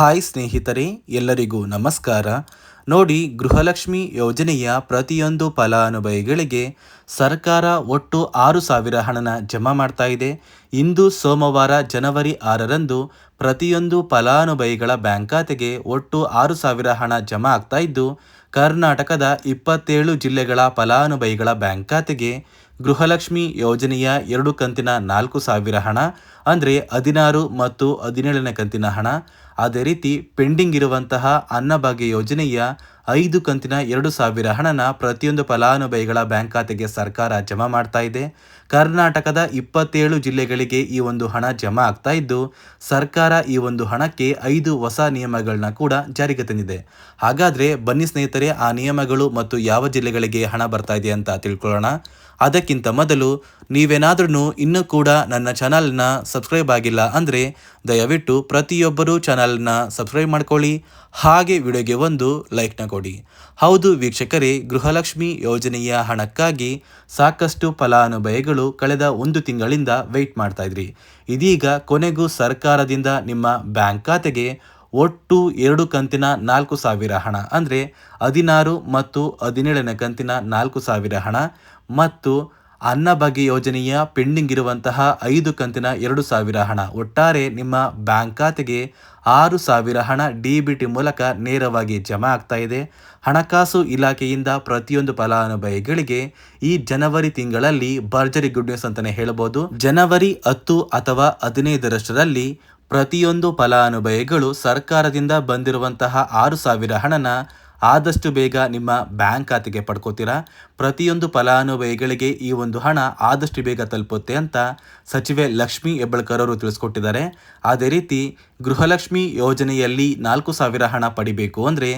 Hi ಸ್ನೇಹಿತರೆ, ಎಲ್ಲರಿಗೂ ನಮಸ್ಕಾರ. ನೋಡಿ, ಗೃಹಲಕ್ಷ್ಮಿ ಯೋಜನೆಯ ಪ್ರತಿಯೊಂದು ಫಲಾನುಭವಿಗಳಿಗೆ ಸರ್ಕಾರ ಒಟ್ಟು ಆರು ಸಾವಿರ ಹಣನ ಜಮಾ ಮಾಡ್ತಾ ಇದೆ. ಇಂದು ಸೋಮವಾರ ಜನವರಿ ಆರರಂದು ಪ್ರತಿಯೊಂದು ಫಲಾನುಭವಿಗಳ ಬ್ಯಾಂಕ್ ಖಾತೆಗೆ ಒಟ್ಟು ಆರು ಸಾವಿರ ಹಣ ಜಮಾ ಆಗ್ತಾ ಇದ್ದು, ಕರ್ನಾಟಕದ ಇಪ್ಪತ್ತೇಳು ಜಿಲ್ಲೆಗಳ ಫಲಾನುಭವಿಗಳ ಬ್ಯಾಂಕ್ ಖಾತೆಗೆ ಗೃಹಲಕ್ಷ್ಮಿ ಯೋಜನೆಯ ಎರಡು ಕಂತಿನ ನಾಲ್ಕು ಸಾವಿರ ಹಣ, ಅಂದರೆ ಹದಿನಾರು ಮತ್ತು ಹದಿನೇಳನೇ ಕಂತಿನ ಹಣ ಅದೇ ರೀತಿ ಪೆಂಡಿಂಗ್ ಇರುವಂತಹ ಅನ್ನಭಾಗ್ಯ ಯೋಜನೆಯ ಐದು ಕಂತಿನ ಎರಡು ಸಾವಿರ ಹಣನ ಪ್ರತಿಯೊಂದು ಫಲಾನುಭವಿಗಳ ಬ್ಯಾಂಕ್ ಖಾತೆಗೆ ಸರ್ಕಾರ ಜಮಾ ಮಾಡ್ತಾ ಇದೆ. ಕರ್ನಾಟಕದ ಇಪ್ಪತ್ತೇಳು ಜಿಲ್ಲೆಗಳಿಗೆ ಈ ಒಂದು ಹಣ ಜಮಾ ಆಗ್ತಾ ಇದ್ದು, ಸರ್ಕಾರ ಈ ಒಂದು ಹಣಕ್ಕೆ ಐದು ಹೊಸ ನಿಯಮಗಳನ್ನ ಕೂಡ ಜಾರಿಗೆ ತಂದಿದೆ. ಹಾಗಾದರೆ ಬನ್ನಿ ಸ್ನೇಹಿತರೆ, ಆ ನಿಯಮಗಳು ಮತ್ತು ಯಾವ ಜಿಲ್ಲೆಗಳಿಗೆ ಹಣ ಬರ್ತಾ ಇದೆ ಅಂತ ತಿಳ್ಕೊಳ್ಳೋಣ. ಅದಕ್ಕಿಂತ ಮೊದಲು ನೀವೇನಾದ್ರೂ ಇನ್ನೂ ಕೂಡ ನನ್ನ ಚಾನಲ್ನ ಸಬ್ಸ್ಕ್ರೈಬ್ ಆಗಿಲ್ಲ ಅಂದರೆ ದಯವಿಟ್ಟು ಪ್ರತಿಯೊಬ್ಬರೂ ಚಾನಲ್ನ ಸಬ್ಸ್ಕ್ರೈಬ್ ಮಾಡ್ಕೊಳ್ಳಿ. ಹಾಗೆ ವಿಡಿಯೋಗೆ ಒಂದು ಲೈಕ್ನ ಕೊಡಿ. ಹೌದು ವೀಕ್ಷಕರೇ, ಗೃಹಲಕ್ಷ್ಮಿ ಯೋಜನೆಯ ಹಣಕ್ಕಾಗಿ ಸಾಕಷ್ಟು ಫಲಾನುಭವಿಗಳು ಕಳೆದ ಒಂದು ತಿಂಗಳಿಂದ ವೆಯ್ಟ್ ಮಾಡ್ತಾ ಇದ್ರಿ. ಇದೀಗ ಕೊನೆಗೂ ಸರ್ಕಾರದಿಂದ ನಿಮ್ಮ ಬ್ಯಾಂಕ್ ಖಾತೆಗೆ ಒಟ್ಟು ಎರಡು ಕಂತಿನ ನಾಲ್ಕು ಸಾವಿರ ಹಣ, ಅಂದರೆ ಹದಿನಾರು ಮತ್ತು ಹದಿನೇಳನೇ ಕಂತಿನ ನಾಲ್ಕು ಸಾವಿರ ಹಣ ಮತ್ತು ಅನ್ನಭಾಗ್ಯ ಯೋಜನೆಯ ಪೆಂಡಿಂಗ್ ಇರುವಂತಹ ಐದು ಕಂತಿನ ಎರಡು ಸಾವಿರ ಹಣ ಒಟ್ಟಾರೆ ನಿಮ್ಮ ಬ್ಯಾಂಕ್ ಖಾತೆಗೆ ಆರು ಸಾವಿರ ಹಣ ಡಿ ಮೂಲಕ ನೇರವಾಗಿ ಜಮಾ ಆಗ್ತಾ ಇದೆ. ಹಣಕಾಸು ಇಲಾಖೆಯಿಂದ ಪ್ರತಿಯೊಂದು ಫಲಾನುಭವಿಗಳಿಗೆ ಈ ಜನವರಿ ತಿಂಗಳಲ್ಲಿ ಭರ್ಜರಿ ಗುಡ್ ನ್ಯೂಸ್ ಅಂತಲೇ ಹೇಳ್ಬೋದು. ಜನವರಿ ಹತ್ತು ಅಥವಾ ಹದಿನೈದರಷ್ಟರಲ್ಲಿ ಪ್ರತಿಯೊಂದು ಫಲಾನುಭವಿಗಳು ಸರ್ಕಾರದಿಂದ ಬಂದಿರುವಂತಹ ಆರು ಸಾವಿರ ಹಣನ ಆದಷ್ಟು ಬೇಗ ನಿಮ್ಮ ಬ್ಯಾಂಕ್ ಖಾತೆಗೆ ಪಡ್ಕೋತೀರಾ? ಪ್ರತಿಯೊಂದು ಫಲಾನುಭವಿಗಳಿಗೆ ಈ ಒಂದು ಹಣ ಆದಷ್ಟು ಬೇಗ ತಲುಪುತ್ತೆ ಅಂತ ಸಚಿವೆ ಲಕ್ಷ್ಮೀ ಹೆಬ್ಬಳ್ಕರ್ ಅವರು ತಿಳಿಸ್ಕೊಟ್ಟಿದ್ದಾರೆ. ಅದೇ ರೀತಿ ಗೃಹಲಕ್ಷ್ಮಿ ಯೋಜನೆಯಲ್ಲಿ ನಾಲ್ಕು ಸಾವಿರ ಹಣ ಪಡಿಬೇಕು ಅಂದರೆ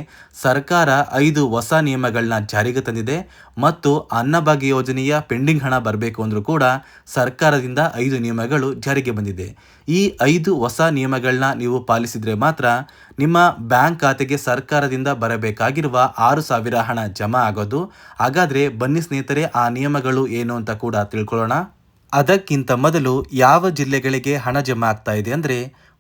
ಸರ್ಕಾರ ಐದು ಹೊಸ ನಿಯಮಗಳನ್ನ ಜಾರಿಗೆ ತಂದಿದೆ ಮತ್ತು ಅನ್ನಭಾಗ್ಯ ಯೋಜನೆಯ ಪೆಂಡಿಂಗ್ ಹಣ ಬರಬೇಕು ಅಂದರೂ ಕೂಡ ಸರ್ಕಾರದಿಂದ ಐದು ನಿಯಮಗಳು ಜಾರಿಗೆ ಬಂದಿದೆ. ಈ ಐದು ಹೊಸ ನಿಯಮಗಳನ್ನ ನೀವು ಪಾಲಿಸಿದರೆ ಮಾತ್ರ ನಿಮ್ಮ ಬ್ಯಾಂಕ್ ಖಾತೆಗೆ ಸರ್ಕಾರದಿಂದ ಬರಬೇಕಾಗಿರುವ ಆರು ಸಾವಿರ ಹಣ ಜಮಾ ಆಗೋದು. ಹಾಗಾದರೆ ಬನ್ನಿ ಸ್ನೇಹಿತರೆ, ಆ ನಿಯಮಗಳು ಏನು ಅಂತ ಕೂಡ ತಿಳ್ಕೊಳ್ಳೋಣ. ಅದಕ್ಕಿಂತ ಮೊದಲು ಯಾವ ಜಿಲ್ಲೆಗಳಿಗೆ ಹಣ ಜಮಾ ಆಗ್ತಾ ಇದೆ ಅಂದರೆ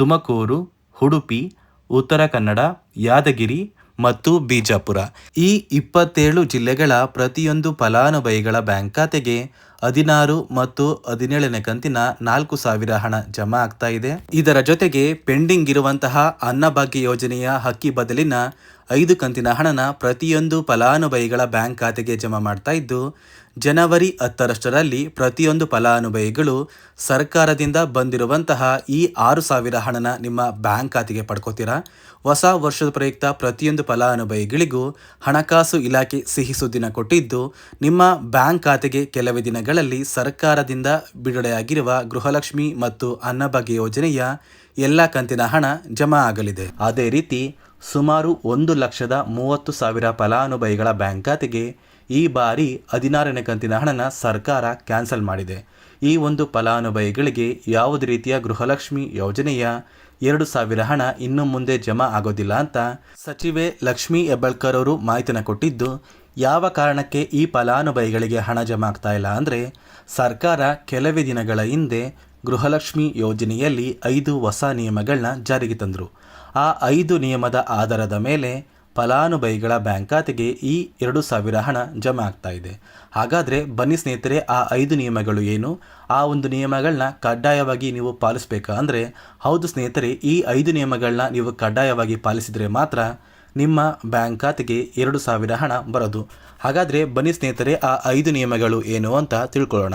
ತುಮಕೂರು, ಉಡುಪಿ, ಉತ್ತರ ಕನ್ನಡ, ಯಾದಗಿರಿ ಮತ್ತು ಬಿಜಾಪುರ. ಈ ಇಪ್ಪತ್ತೇಳು ಜಿಲ್ಲೆಗಳ ಪ್ರತಿಯೊಂದು ಫಲಾನುಭವಿಗಳ ಬ್ಯಾಂಕ್ ಖಾತೆಗೆ ಹದಿನಾರು ಮತ್ತು ಹದಿನೇಳನೇ ಕಂತಿನ ನಾಲ್ಕು ಸಾವಿರ ಹಣ ಜಮಾ ಆಗ್ತಾ ಇದೆ. ಇದರ ಜೊತೆಗೆ ಪೆಂಡಿಂಗ್ ಇರುವಂತಹ ಅನ್ನಭಾಗ್ಯ ಯೋಜನೆಯ ಹಕ್ಕಿ ಬದಲಿನ ಐದು ಕಂತಿನ ಹಣನ ಪ್ರತಿಯೊಂದು ಫಲಾನುಭವಿಗಳ ಬ್ಯಾಂಕ್ ಖಾತೆಗೆ ಜಮಾ ಮಾಡ್ತಾ ಇದ್ದು, ಜನವರಿ ಹತ್ತರಷ್ಟರಲ್ಲಿ ಪ್ರತಿಯೊಂದು ಫಲಾನುಭವಿಗಳು ಸರ್ಕಾರದಿಂದ ಬಂದಿರುವಂತಹ ಈ ಆರು ಸಾವಿರ ಹಣನ ನಿಮ್ಮ ಬ್ಯಾಂಕ್ ಖಾತೆಗೆ ಪಡ್ಕೋತೀರಾ? ಹೊಸ ವರ್ಷದ ಪ್ರಯುಕ್ತ ಪ್ರತಿಯೊಂದು ಫಲಾನುಭವಿಗಳಿಗೂ ಹಣಕಾಸು ಇಲಾಖೆ ಸಿಹಿ ಸುದ್ದಿನ ಕೊಟ್ಟಿದ್ದು, ನಿಮ್ಮ ಬ್ಯಾಂಕ್ ಖಾತೆಗೆ ಕೆಲವೇ ದಿನಗಳಲ್ಲಿ ಸರ್ಕಾರದಿಂದ ಬಿಡುಗಡೆಯಾಗಿರುವ ಗೃಹಲಕ್ಷ್ಮಿ ಮತ್ತು ಅನ್ನಭಾಗ್ಯ ಯೋಜನೆಯ ಎಲ್ಲ ಕಂತಿನ ಹಣ ಜಮಾ ಆಗಲಿದೆ. ಅದೇ ರೀತಿ ಸುಮಾರು ಒಂದು ಲಕ್ಷದ ಮೂವತ್ತು ಸಾವಿರ ಫಲಾನುಭವಿಗಳ ಬ್ಯಾಂಕ್ ಖಾತೆಗೆ ಈ ಬಾರಿ ಹದಿನಾರನೇ ಕಂತಿನ ಹಣನ ಸರ್ಕಾರ ಕ್ಯಾನ್ಸಲ್ ಮಾಡಿದೆ. ಈ ಒಂದು ಫಲಾನುಭವಿಗಳಿಗೆ ಯಾವುದೇ ರೀತಿಯ ಗೃಹಲಕ್ಷ್ಮಿ ಯೋಜನೆಯ ಎರಡು ಸಾವಿರ ಹಣ ಇನ್ನು ಮುಂದೆ ಜಮಾ ಆಗೋದಿಲ್ಲ ಅಂತ ಸಚಿವೆ ಲಕ್ಷ್ಮೀ ಹೆಬ್ಬಾಳ್ಕರ್ ಅವರು ಮಾಹಿತಿನ ಕೊಟ್ಟಿದ್ದು, ಯಾವ ಕಾರಣಕ್ಕೆ ಈ ಫಲಾನುಭವಿಗಳಿಗೆ ಹಣ ಜಮಾ ಆಗ್ತಾ ಇಲ್ಲ ಅಂದರೆ ಸರ್ಕಾರ ಕೆಲವೇ ದಿನಗಳ ಹಿಂದೆ ಗೃಹಲಕ್ಷ್ಮಿ ಯೋಜನೆಯಲ್ಲಿ ಐದು ಹೊಸ ನಿಯಮಗಳನ್ನ ಜಾರಿಗೆ ತಂದರು. ಆ ಐದು ನಿಯಮದ ಆಧಾರದ ಮೇಲೆ ಫಲಾನುಭವಿಗಳ ಬ್ಯಾಂಕ್ ಖಾತೆಗೆ ಈ ಎರಡು ಸಾವಿರ ಹಣ ಜಮಾ ಆಗ್ತಾ ಇದೆ. ಹಾಗಾದರೆ ಬನ್ನಿ ಸ್ನೇಹಿತರೆ, ಆ ಐದು ನಿಯಮಗಳು ಏನು? ಆ ಒಂದು ನಿಯಮಗಳನ್ನ ಕಡ್ಡಾಯವಾಗಿ ನೀವು ಪಾಲಿಸಬೇಕಾ? ಅಂದರೆ ಹೌದು ಸ್ನೇಹಿತರೆ, ಈ ಐದು ನಿಯಮಗಳನ್ನ ನೀವು ಕಡ್ಡಾಯವಾಗಿ ಪಾಲಿಸಿದರೆ ಮಾತ್ರ ನಿಮ್ಮ ಬ್ಯಾಂಕ್ ಖಾತೆಗೆ ಎರಡು ಸಾವಿರ ಹಣ ಬರೋದು. ಹಾಗಾದರೆ ಬನ್ನಿ ಸ್ನೇಹಿತರೆ, ಆ ಐದು ನಿಯಮಗಳು ಏನು ಅಂತ ತಿಳ್ಕೊಳ್ಳೋಣ.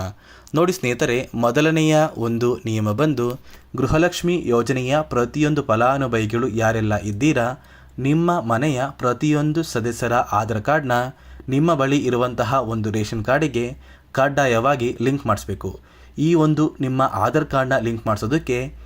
ನೋಡಿ ಸ್ನೇಹಿತರೆ, ಮೊದಲನೆಯ ಒಂದು ನಿಯಮ ಬಂದು, ಗೃಹಲಕ್ಷ್ಮಿ ಯೋಜನೆಯ ಪ್ರತಿಯೊಂದು ಫಲಾನುಭವಿಗಳು ಯಾರೆಲ್ಲ ಇದ್ದೀರಾ, ನಿಮ್ಮ ಮನೆಯ ಪ್ರತಿಯೊಂದು ಸದಸ್ಯರ ಆಧಾರ್ ಕಾರ್ಡ್ನ ನಿಮ್ಮ ಬಳಿ ಇರುವಂತಹ ಒಂದು ರೇಷನ್ ಕಾರ್ಡಿಗೆ ಕಡ್ಡಾಯವಾಗಿ ಲಿಂಕ್ ಮಾಡಿಸ್ಬೇಕು. ಈ ಒಂದು ನಿಮ್ಮ ಆಧಾರ್ ಕಾರ್ಡ್ನ ಲಿಂಕ್ ಮಾಡಿಸೋದಕ್ಕೆ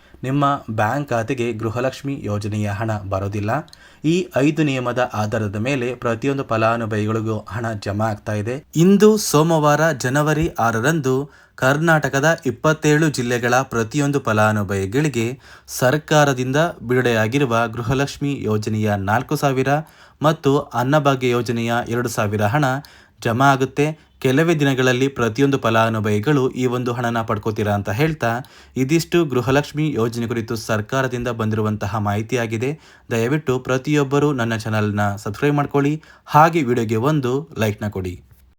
ನಿಮ್ಮ ಬ್ಯಾಂಕ್ ಖಾತೆಗೆ ಗೃಹಲಕ್ಷ್ಮಿ ಯೋಜನೆಯ ಹಣ ಬರೋದಿಲ್ಲ. ಈ ಐದು ನಿಯಮದ ಆಧಾರದ ಮೇಲೆ ಪ್ರತಿಯೊಂದು ಫಲಾನುಭವಿಗಳಿಗೂ ಹಣ ಜಮಾ ಆಗ್ತಾ ಇದೆ. ಇಂದು ಸೋಮವಾರ ಜನವರಿ ಆರರಂದು ಕರ್ನಾಟಕದ ಇಪ್ಪತ್ತೇಳು ಜಿಲ್ಲೆಗಳ ಪ್ರತಿಯೊಂದು ಫಲಾನುಭವಿಗಳಿಗೆ ಸರ್ಕಾರದಿಂದ ಬಿಡುಗಡೆಯಾಗಿರುವ ಗೃಹಲಕ್ಷ್ಮಿ ಯೋಜನೆಯ ನಾಲ್ಕು ಸಾವಿರ ಮತ್ತು ಅನ್ನಭಾಗ್ಯ ಯೋಜನೆಯ ಎರಡು ಸಾವಿರ ಹಣ ಜಮಾ ಆಗುತ್ತೆ. ಕೆಲವೇ ದಿನಗಳಲ್ಲಿ ಪ್ರತಿಯೊಂದು ಫಲಾನುಭವಿಗಳು ಈ ಒಂದು ಹಣನ ಪಡ್ಕೋತೀರಾ ಅಂತ ಹೇಳ್ತಾ ಇದಿಷ್ಟು ಗೃಹಲಕ್ಷ್ಮಿ ಯೋಜನೆ ಕುರಿತು ಸರ್ಕಾರದಿಂದ ಬಂದಿರುವಂತಹ ಮಾಹಿತಿಯಾಗಿದೆ. ದಯವಿಟ್ಟು ಪ್ರತಿಯೊಬ್ಬರೂ ನನ್ನ ಚಾನಲ್ನ ಸಬ್ಸ್ಕ್ರೈಬ್ ಮಾಡ್ಕೊಳ್ಳಿ. ಹಾಗೆ ವಿಡಿಯೋಗೆ ಒಂದು ಲೈಕ್ನ ಕೊಡಿ.